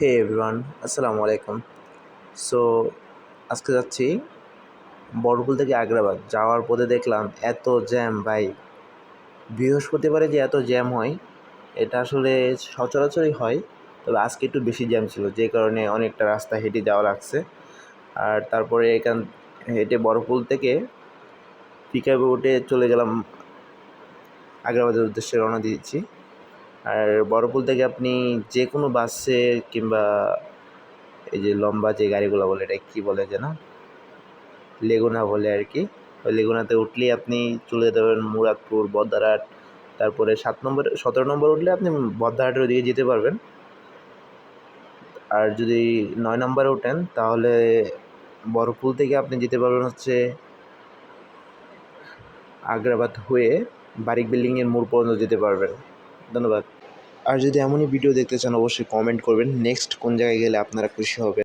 হে everyone আসসালামু আলাইকুম। So আজকে যাচ্ছি বড়পুল থেকে আগ্রাবাদ। যাওয়ার পথে দেখলাম এত জ্যাম ভাই। বৃহস্পতিবারে যে এত জ্যাম হয়, এটা আসলে সচরাচরই হয়। তবে আজকে একটু বেশি জ্যাম ছিল, যে কারণে অনেকটা রাস্তা হেঁটে যাওয়া লাগছে। আর তারপরে এখান হেঁটে বড়পুল থেকে পিকআপে উঠে চলে গেলাম আগ্রাবাদের উদ্দেশ্যে রওনা দিয়েছি। আর বড়পুল থেকে আপনি যে কোনো বাসে কিংবা এই যে লম্বা যে গাড়িগুলো বলে, এটা কী বলে যেন? লেগুনা বলে আর কি। ওই লেগুনাতে উঠলেই আপনি চলে যেতে পারবেন মুরাদপুর বদ্দারহাট তারপরে সাত নম্বর, সতেরো নম্বর উঠলে আপনি বদ্দারহাটের ওদিকে যেতে পারবেন। আর যদি নয় নম্বরে ওঠেন, তাহলে বড়পুল থেকে আপনি যেতে পারবেন হচ্ছে আগ্রাবাদ হয়ে বারিক বিল্ডিংয়ের মোড় পর্যন্ত যেতে পারবেন। ধন্যবাদ। আর যদি এমনই ভিডিও দেখতে চান, অবশ্যই কমেন্ট করবেন। নেক্সট কোন জায়গায় গেলে আপনারা খুশি হবেন?